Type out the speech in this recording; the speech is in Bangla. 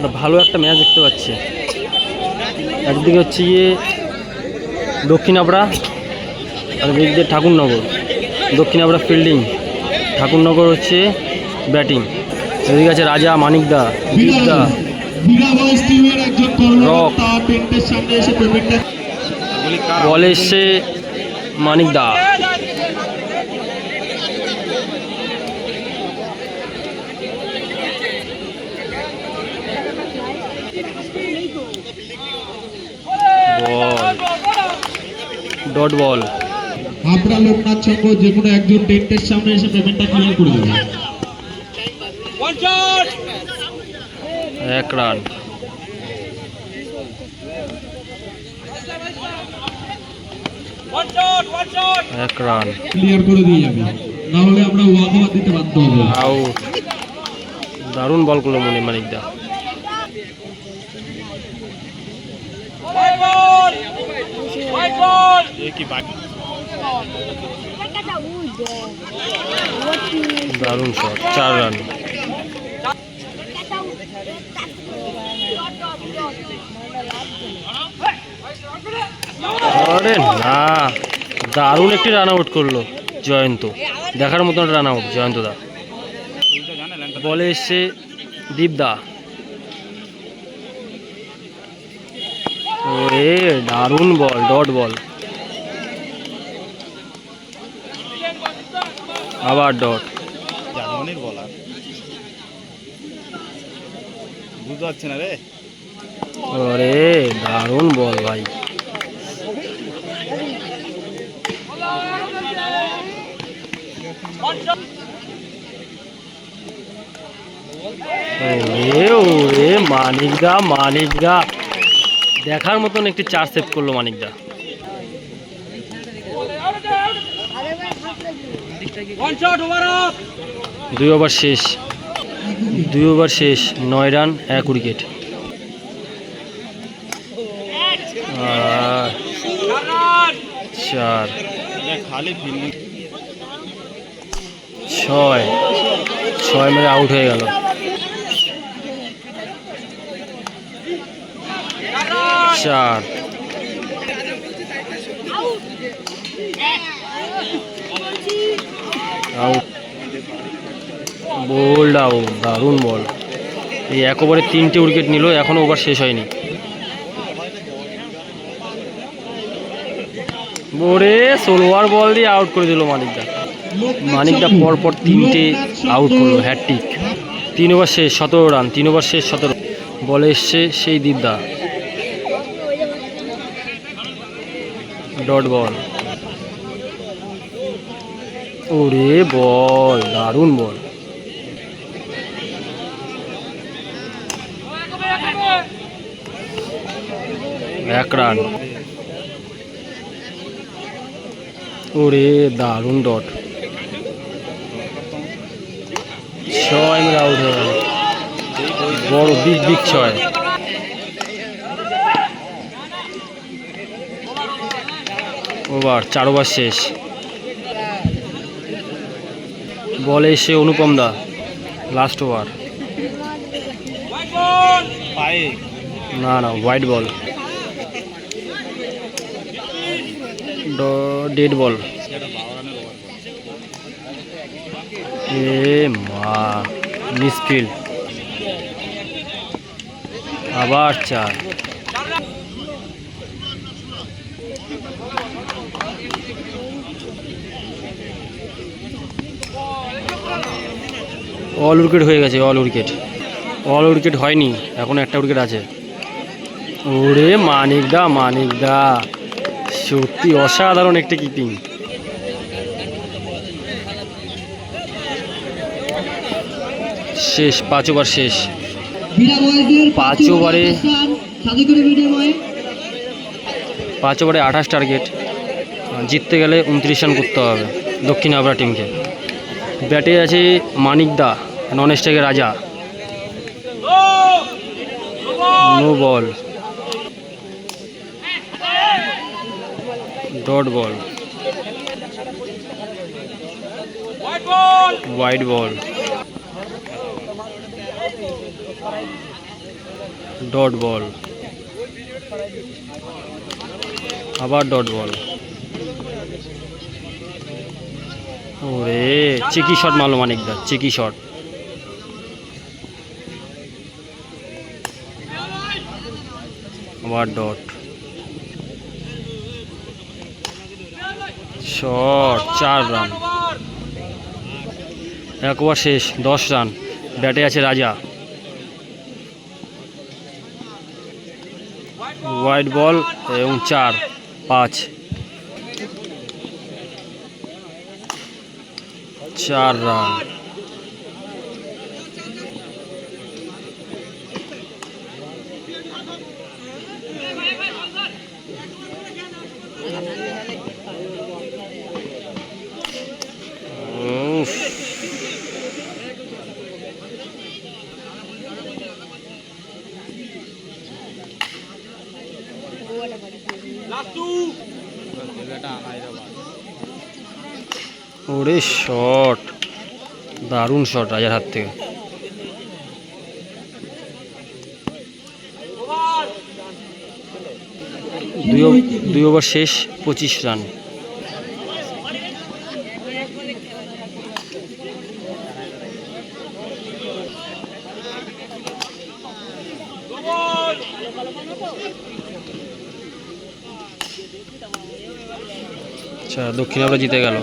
একটা ভালো একটা ম্যাচ দেখতে পাচ্ছি। একদিকে হচ্ছে গিয়ে দক্ষিণ আবড়া আর এদিক দিয়ে ঠাকুরনগর। দক্ষিণ আবড়া ফিল্ডিং ঠাকুরনগর হচ্ছে ব্যাটিং এদিকে আছে রাজা মানিকদা দীপদা রক। বলে এসছে Manikda ball dot ball Habra Loknath Sangha যে কোনো একজন টেন্টের সামনে এসে পেমেন্টটা ক্লিয়ার করে দেবে। এক রান এক রান ক্লিয়ার করে দিয়ে যাবে। না হলে আমরা ওয়াকাবাদ দিতে বাধ্য হব। আউট দারুণ বল করল মনে মানিকদা দারুণ শট চার রান আরে না, দারুণ একটি রান আউট করল জয়ন্ত। দেখার মতন রান আউট জয়ন্ত দা। বলে এসছে দীপদা ওরে, দারুণ বল ডট বল আবার ডট। জার্মানির বলার বুঝতে পারছি না রে। ওরে দারুণ বল ভাই। মানিকদা মানিকদা। দেখার মতন একটি চার সেভ করল মানিকদা। দুই ওভার শেষ। দুই ওভার শেষ নয় রান এক উইকেট। চার। ছয়। ছয় মেরে আউট হয়ে গেল। চার। আউট বোল্ড আউট দারুণ বল এই এক তিনটে উইকেট নিল এখনও ওভার শেষ হয়নি। বোরে ষোলোয়ার বল দিয়ে আউট করে দিল মানিকদা। মানিকদা পরপর তিনটে আউট করল হ্যাট্রিক তিন ওভার শেষ, সতেরো রান তিন ওভার শেষ, সতেরো বলে এসছে সেই দীপদা। ডট বল ওরে বল, দারুণ বল। এক রান। ওরে দারুণ ডট। ছয় মেরে আউট হয়ে গেল। বড় বিগ বিগ ছয়। ওভার, চার ওভার শেষ। বলে এসে অনুপম দা লাস্ট ওভার না না হোয়াইট বল ডেড বল এ মা মিসফিল্ড আবার চার। অল উইকেট হয়ে গেছে, অল উইকেট। অল উইকেট হয়নি, এখন একটা উইকেট আছে। ওরে মানিকদা মানিকদা, সত্যি অসাধারণ একটি কিপিং। শেষ, পাঁচ ওভার শেষ। পাঁচ ওভারে পাঁচ ওভারে আঠাশ টার্গেট। জিততে গেলে উনত্রিশ রান করতে হবে দক্ষিণ আবরা টিমকে। ব্যাটে আছে মানিকদা। নন স্ট্রাইকের রাজা। No ball. Dot ball. White ball. Dot ball. আবার ডট বল। ওরে, চিকি শট মারলো মানিকদা, চিকি শট। আবার ডট। শট, চার রান। এক ওভার শেষ, দশ রান। ব্যাটে আছে রাজা। হোয়াইট বল এবং চার, পাঁচ। চার রান। ওরে শট দারুণ শট রাজার হাত থেকে। দুই ওভার শেষ পঁচিশ রান। আচ্ছা দক্ষিণ আফ্রিকা জিতে গেল।